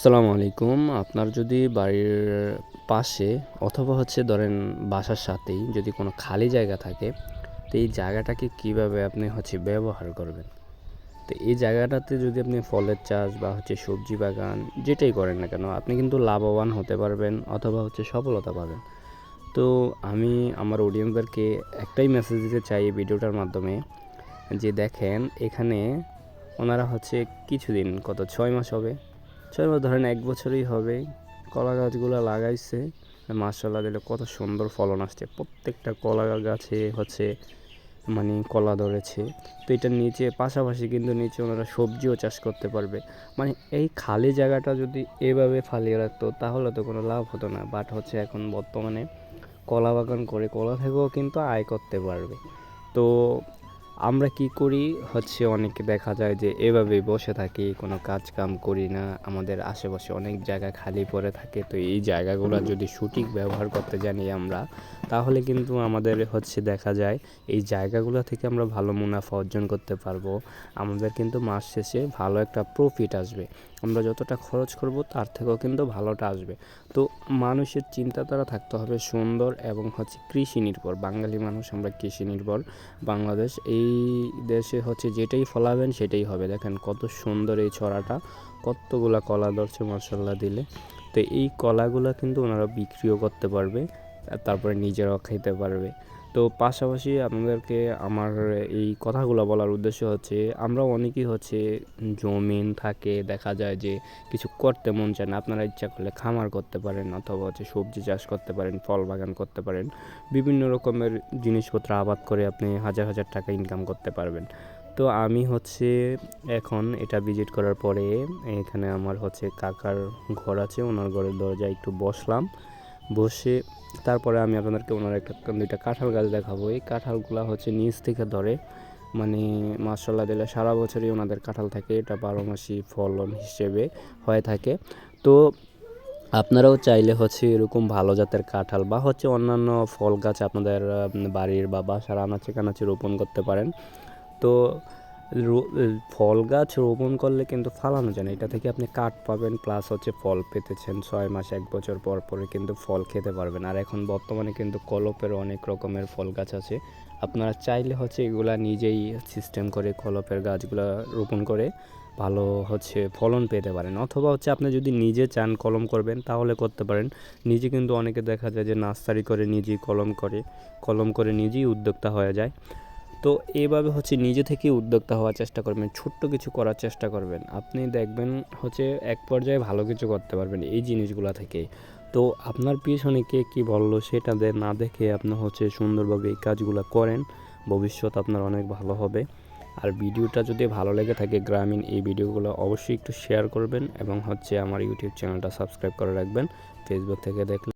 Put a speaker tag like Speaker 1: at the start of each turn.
Speaker 1: আসসালামু আলাইকুম। আপনার যদি বাড়ির পাশে অথবা হচ্ছে ধরেন বাসার সাথেই যদি কোনো খালি জায়গা থাকে, তো এই জায়গাটাকে কীভাবে আপনি হচ্ছে ব্যবহার করবেন? তো এই জায়গাটাতে যদি আপনি ফলের চাষ বা হচ্ছে সবজি বাগান যেটাই করেন না কেন, আপনি কিন্তু লাভবান হতে পারবেন অথবা হচ্ছে সফলতা পাবেন। তো আমি আমার অডিয়েন্সদেরকে একটাই মেসেজ দিতে চাই এই ভিডিওটার মাধ্যমে, যে দেখেন এখানে ওনারা হচ্ছে কিছুদিন কত ছয় মাস হবে ছয় ধরেন এক বছরই হবে, কলা গাছগুলো লাগাইছে। মার্শাল্লাহ দিলে কত সুন্দর ফলন আসছে। প্রত্যেকটা কলা গাছে হচ্ছে মানে কলা ধরেছে। তো এটার নিচে, পাশাপাশি কিন্তু নিচে ওনারা সবজিও চাষ করতে পারবে। মানে এই খালি জায়গাটা যদি এভাবে ফালিয়ে রাখতো, তাহলে তো কোনো লাভ হতো না। বাট হচ্ছে এখন বর্তমানে কলা বাগান করে কলা থেকেও কিন্তু আয় করতে পারবে। তো আমরা কি করি? হচ্ছে অনেকে দেখা যায় যে এভাবে বসে থাকি, কোনো কাজ কাম করি না। আমাদের আশেপাশে অনেক জায়গা খালি পড়ে থাকে। তো এই জায়গাগুলো যদি সঠিক ব্যবহার করতে জানি আমরা, তাহলে কিন্তু আমাদের হচ্ছে দেখা যায় এই জায়গাগুলো থেকে আমরা ভালো মুনাফা অর্জন করতে পারব। আমাদের কিন্তু মাস শেষে ভালো একটা প্রফিট আসবে। আমরা যতটা খরচ করব, তার থেকেও কিন্তু ভালোটা আসবে। তো মানুষের চিন্তাধারা থাকতে হবে সুন্দর এবং হচ্ছে কৃষি নির্ভর। বাঙালি মানুষ আমরা কৃষি নির্ভর। বাংলাদেশ এই দেশে হচ্ছে যেটাই ফলাবেন সেটাই হবে। দেখেন কত সুন্দর এই ছড়াটা, কতগুলা কলা ধরছে মশলা দিলে। তো এই কলাগুলা কিন্তু ওনারা বিক্রিও করতে পারবে, তারপরে নিজেরাও খেতে পারবে। তো পাশাপাশি আপনাদেরকে আমার এই কথাগুলো বলার উদ্দেশ্য হচ্ছে, আমরা অনেকেই হচ্ছে জমিন থাকে, দেখা যায় যে কিছু করতে মন চায় না, আপনারা ইচ্ছা করলে খামার করতে পারেন অথবা হচ্ছে সবজি চাষ করতে পারেন, ফল বাগান করতে পারেন, বিভিন্ন রকমের জিনিসপত্র আবাদ করে আপনি হাজার হাজার টাকা ইনকাম করতে পারবেন। তো আমি হচ্ছে এখন এটা ভিজিট করার পরে এখানে আমার হচ্ছে কাকার ঘর আছে, ওনার ঘরের দরজায় একটু বসলাম। বসে তারপরে আমি আপনাদেরকে ওনার একটা দুইটা কাঁঠাল গাছ দেখাবো। এই কাঁঠালগুলো হচ্ছে নিচ থেকে ধরে। মানে মাসাল্লাহ দিলে সারা বছরই ওনাদের কাঁঠাল থাকে। এটা বারো মাসি ফলন হিসেবে হয়ে থাকে। তো আপনারাও চাইলে হচ্ছে এরকম ভালো জাতের কাঁঠাল বা হচ্ছে অন্যান্য ফল গাছ আপনাদের বাড়ির বা বাসার আনাচে কানাচে রোপণ করতে পারেন। তো ফল গাছ রোপণ করলে কিন্তু ফালানো যায় না। এটা থেকে আপনি কাঠ পাবেন প্লাস হচ্ছে ফল পেতেছেন। ছয় মাস, এক বছর পর পরে কিন্তু ফল খেতে পারবেন। আর এখন বর্তমানে কিন্তু কলপের অনেক রকমের ফল গাছ আছে। আপনারা চাইলে হচ্ছে এগুলা নিজেই সিস্টেম করে কলপের গাছগুলা রোপণ করে ভালো হচ্ছে ফলন পেতে পারেন। অথবা হচ্ছে আপনি যদি নিজে চান কলম করবেন, তাহলে করতে পারেন। নিজে কিন্তু অনেকে দেখা যায় যে নার্সারি করে নিজেই কলম করে কলম করে নিজেই উদ্যোক্তা হয়ে যায়। তো এইভাবে হচ্ছে নিজে থেকেই উদ্যোক্তা হওয়ার চেষ্টা করবেন, ছোট্ট কিছু করার চেষ্টা করবেন। আপনি দেখবেন হচ্ছে এক পর্যায়ে ভালো কিছু করতে পারবেন এই জিনিসগুলা থেকে তো আপনার পিছনে কে কী বলল সেটা না দেখে আপনি হচ্ছে সুন্দরভাবে এই কাজগুলো করেন, ভবিষ্যৎ আপনার অনেক ভালো হবে। আর ভিডিওটা যদি ভালো লেগে থাকে গ্রামীণ এই ভিডিওগুলো অবশ্যই একটু শেয়ার করবেন এবং হচ্ছে আমার ইউটিউব চ্যানেলটা সাবস্ক্রাইব করে রাখবেন। ফেসবুক থেকে দেখলে